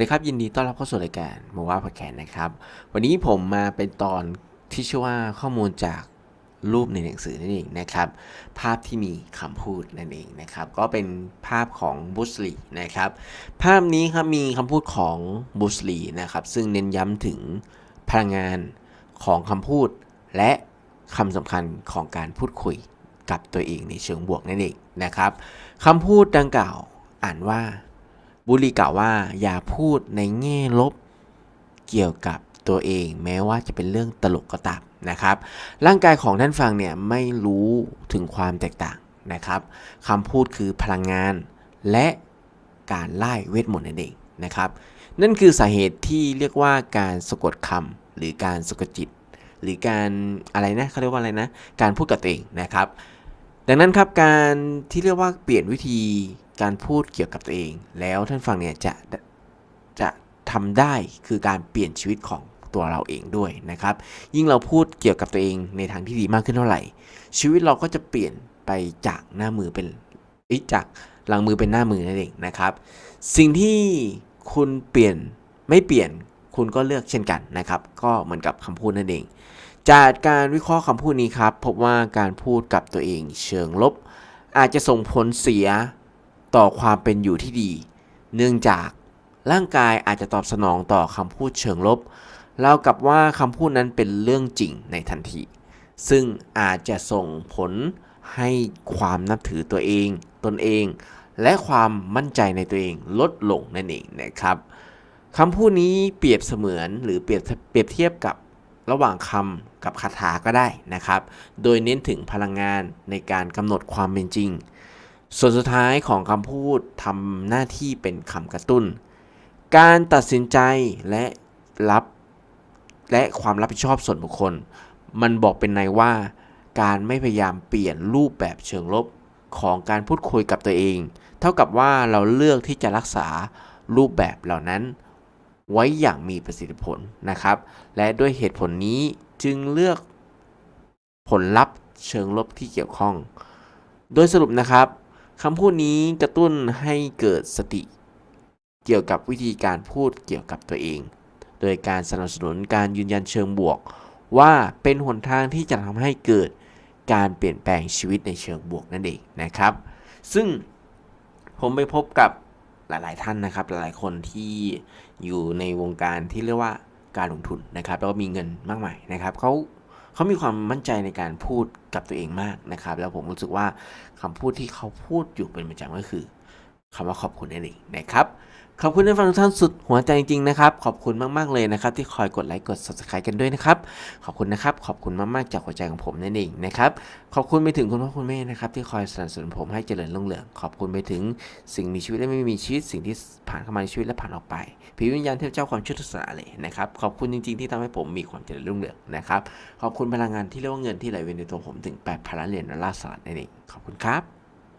สวัสดีครับยินดีต้อนรับเข้าสู่รายการมาว่าพอดแคสต์นะครับ วันนี้ผมมาเป็นตอนที่ชื่อว่าข้อมูลจากรูปในหนังสือนั่นเองนะครับ ภาพที่มีคำพูดนั่นเองนะครับ ก็เป็นภาพของบุสลีนะครับ ภาพนี้ครับมีคำพูดของบุสลีนะครับ ซึ่งเน้นย้ำถึงพลังงานของคำพูด และคำสำคัญของการพูดคุยกับตัวเองในเชิงบวกนั่นเองนะครับคำพูดดังกล่าวอ่านว่า บุรีกล่าวว่าอย่าพูดในแง่ลบเกี่ยวกับตัวเอง แม้ว่าจะเป็นเรื่องตลกก็ตามนะครับ ร่างกายของท่านฟังเนี่ยไม่รู้ถึงความแตกต่างนะครับคำพูดคือพลังงาน และการไล่เวทมนต์นั่นเองนะครับ นั่นคือสาเหตุที่เรียกว่าการสะกดคำหรือการสะกดจิต หรือการอะไรนะเขาเรียกว่าอะไรนะ การพูดกับตัวเองนะครับ ดังนั้นครับการที่เรียกว่าเปลี่ยนวิธีการพูดเกี่ยวกับตัวเอง แล้วท่านฟังเนี่ยจะจะทำได้คือการเปลี่ยนชีวิตของตัวเราเองด้วยนะครับ ยิ่งเราพูดเกี่ยวกับตัวเองในทางที่ดีมากขึ้นเท่าไหร่ ชีวิตเราก็จะเปลี่ยนไปจากหน้ามือเป็นเอ้ยจากหลังมือเป็นหน้ามือนั่นเองนะครับ สิ่งที่คุณเปลี่ยนไม่เปลี่ยนคุณก็เลือกเช่นกันนะครับ ก็เหมือนกับคำพูดนั่นเอง จากการวิเคราะห์คำพูดนี้ครับ พบว่าการพูดกับตัวเองเชิงลบ อาจจะส่งผลเสียต่อความเป็นอยู่ที่ดี เนื่องจากร่างกายอาจจะตอบสนองต่อคำพูดเชิงลบเล่ากับว่าคำพูดนั้นเป็นเรื่องจริงในทันที ซึ่งอาจจะส่งผลให้ความนับถือตัวเอง ตนเอง และความมั่นใจในตัวเองลดลงนั่นเองนะครับคำพูดนี้เปรียบเสมือนหรือเปรียบเปรียบเทียบกับ ระหว่างคำกับคาถาก็ได้นะครับ โดยเน้นถึงพลังงานในการกำหนดความเป็นจริง ส่วนสุดท้ายของคำพูดทำหน้าที่เป็นคำกระตุ้น การตัดสินใจและรับและความรับผิดชอบส่วนบุคคล มันบอกเป็นในว่า การไม่พยายามเปลี่ยนรูปแบบเชิงลบของการพูดคุยกับตัวเอง เท่ากับว่าเราเลือกที่จะรักษารูปแบบเหล่านั้น ไว้อย่างมีประสิทธิผลนะครับ และด้วยเหตุผลนี้จึงเลือกผลลัพธ์เชิงลบที่เกี่ยวข้อง โดยสรุปนะครับคำพูดนี้กระตุ้นให้เกิดสติ เกี่ยวกับวิธีการพูดเกี่ยวกับตัวเอง โดยการสนับสนุนการยืนยันเชิงบวก ว่าเป็นหนทางที่จะทำให้เกิดการเปลี่ยนแปลงชีวิตในเชิงบวกนั่นเองนะครับ ซึ่งผมไปพบกับ หลาย ๆ ท่านนะครับ หลาย ๆ คนที่อยู่ในวงการที่เรียกว่าการลงทุนนะครับ แล้วก็มีเงินมากมายนะครับเขาเขามีความมั่นใจในการพูดกับตัวเองมากนะครับ แล้วผมรู้สึกว่าคำพูดที่เขาพูดอยู่เป็นประจำก็คือ คำว่าขอบคุณนั่นเองนะครับ ขอบคุณท่านฟังทุกท่านสุดหัวใจจริงๆนะครับ ขอบคุณมากๆเลยนะครับที่คอยกดไลค์กด subscribe กันด้วยนะครับ ขอบคุณนะครับ ขอบคุณมากๆจากหัวใจของผมนั่นเองนะครับ ขอบคุณไปถึงคุณพ่อคุณแม่นะครับที่คอยสนับสนุนผมให้เจริญรุ่งเรือง ขอบคุณไปถึงสิ่งมีชีวิตและไม่มีชีวิตสิ่งที่ผ่านเข้ามาในชีวิตและผ่านออกไปผีวิญญาณเทพเจ้าความช่วทุสนาเลยนะครับ ขอบคุณจริงๆที่ทำให้ผมมีความเจริญรุ่งเรืองนะครับ ขอบคุณพลังงานที่เรียกว่าเงินที่ไหลเวียนในตัวผมถึง8พันล้านเหรียญดอลลาร์สหรัฐนั่นเอง ขอบคุณครับ